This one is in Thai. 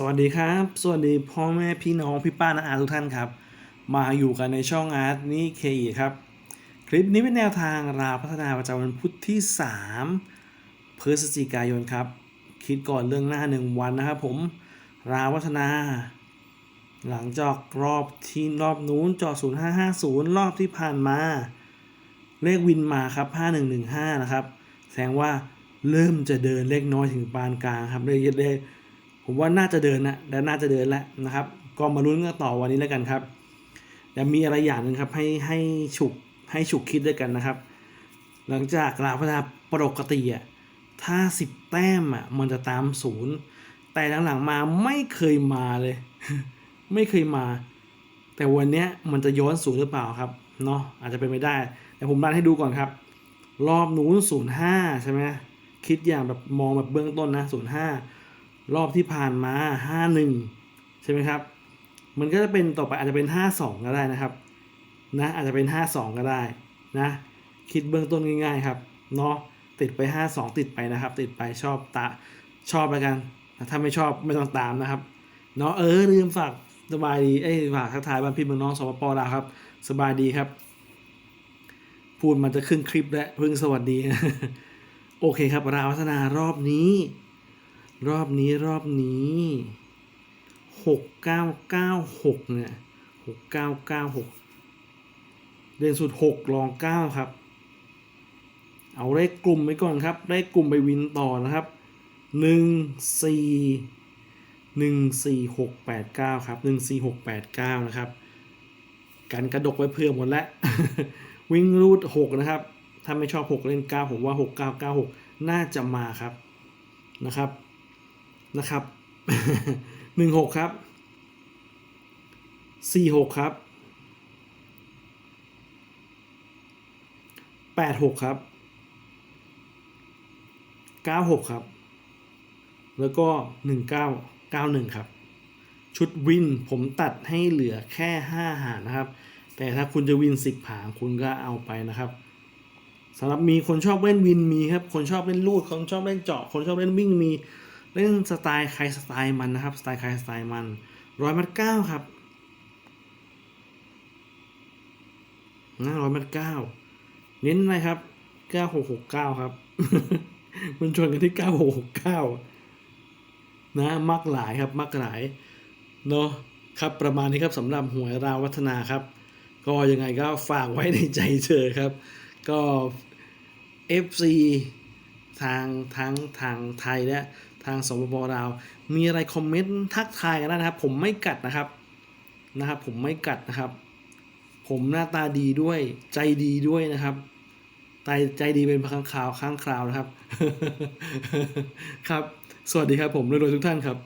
สวัสดีครับ สวัสดีพ่อแม่พี่น้องพี่ป้านาอาทุกท่านครับ มาอยู่กันในช่องอาร์ตนี่เคครับ คลิปนี้เป็นแนวทางราพัฒนาประจำวันพุธที่ 3 พฤศจิกายนครับ คิดก่อนเรื่องหน้าหนึ่งวันนะครับผมราพัฒนา หลังจากรอบที่รอบนู้นจอ0550 รอบที่ผ่านมา เลขวินมาครับ 5115 นะครับ แสดงว่าเริ่มจะเดินเลขน้อยถึงปานกลางครับเลขเลข ผมว่าน่าจะเดินนะและน่าจะเดินแล้วนะครับ ก็มาลุ้นกันต่อวันนี้แล้วกันครับแต่มีอะไรอย่างหนึ่งครับให้ให้ฉุกให้ฉุกคิดด้วยกันนะครับ หลังจากลาพนาปกติอะถ้า10แต้มอะมันจะตามศูนย์แต่หลังๆมาไม่เคยมาเลย ไม่เคยมา แต่วันเนี้ยมันจะย้อนศูนย์หรือเปล่าครับเนาะอาจจะเป็นไม่ได้ แต่ผมรันให้ดูก่อนครับ รอบนู้นศูนย์ห้าใช่ไหมคิดอย่างแบบมองแบบเบื้องต้นนะศูนย์ห้า รอบที่ผ่านมาห้าหนึ่งใช่ไหมครับ มันก็จะเป็นต่อไปอาจจะเป็นห้าสองก็ได้นะครับ นะอาจจะเป็นห้าสองก็ได้นะ คิดเบื้องต้นง่ายๆครับเนาะติดไปห้าสองติดไปนะครับ ติดไปชอบตาชอบแล้วกัน ถ้าไม่ชอบไม่ต้องตามนะครับเนาะเออลืมฝากสบายดีเอ้ยฝากทักทายบ้านพี่เมืองน้องสปปลาวครับ สบายดีครับ พูดมันจะขึ้นคลิปแล้วพิ่งสวัสดี โอเคครับ ราวัฒนารอบนี้ รอบนี้รอบนี้หกเก้าเก้าหกเนี่ยหกเก้าเก้าหกเด่นสุดหกรองเก้าครับ เอาเลขกลุ่มไปก่อนครับเลขกลุ่มไปวินต่อนะครับหนึ่งสี่หนึ่งสี่หกแปดเก้าครับหนึ่งสี่หกแปดเก้านะครับกันกระดกไว้เพื่อหมดแล้ว วิ่งรูดหกนะครับ ถ้าไม่ชอบหกเล่นเก้าผมว่าหกเก้าเก้าหกน่าจะมาครับนะครับ นะครับหนึ่งหกครับสี่หกครับแปดหกครับเก้าหกครับ แล้วก็หนึ่งเก้าเก้าหนึ่งครับ ชุดวินผมตัดให้เหลือแค่ห้าหารนะครับ แต่ถ้าคุณจะวินสิบผางคุณก็เอาไปนะครับสำหรับมีคนชอบเล่นวินมีครับ คนชอบเล่นลูด คนชอบเล่นเจาะ คนชอบเล่นวิ่งมี เล่นสไตล์ใครสไตล์มันนะครับ สไตล์ใครสไตล์มันร้อยมัดเก้าครับนะร้อยมัดเก้าเน้นอะไรครับเก้าหกหกเก้าครับ มันชนกันที่เก้าหกหกเก้านะมักหลายครับมักหลายเนาะครับประมาณนี้ครับสำหรับหวยราววัฒนาครับ ก็ยังไงก็ฝากไว้ในใจเธอครับ ก็ FC ทางทั้งทางไทยและทางสปปลาว มีอะไรคอมเมนต์ทักทายกันได้นะครับ ผมไม่กัดนะครับนะครับ ผมไม่กัดนะครับ ผมหน้าตาดีด้วยใจดีด้วยนะครับใจใจดีเป็นข้างคราวข้างคราวนะครับ ครับ สวัสดีครับผมรวยๆทุกท่านครับ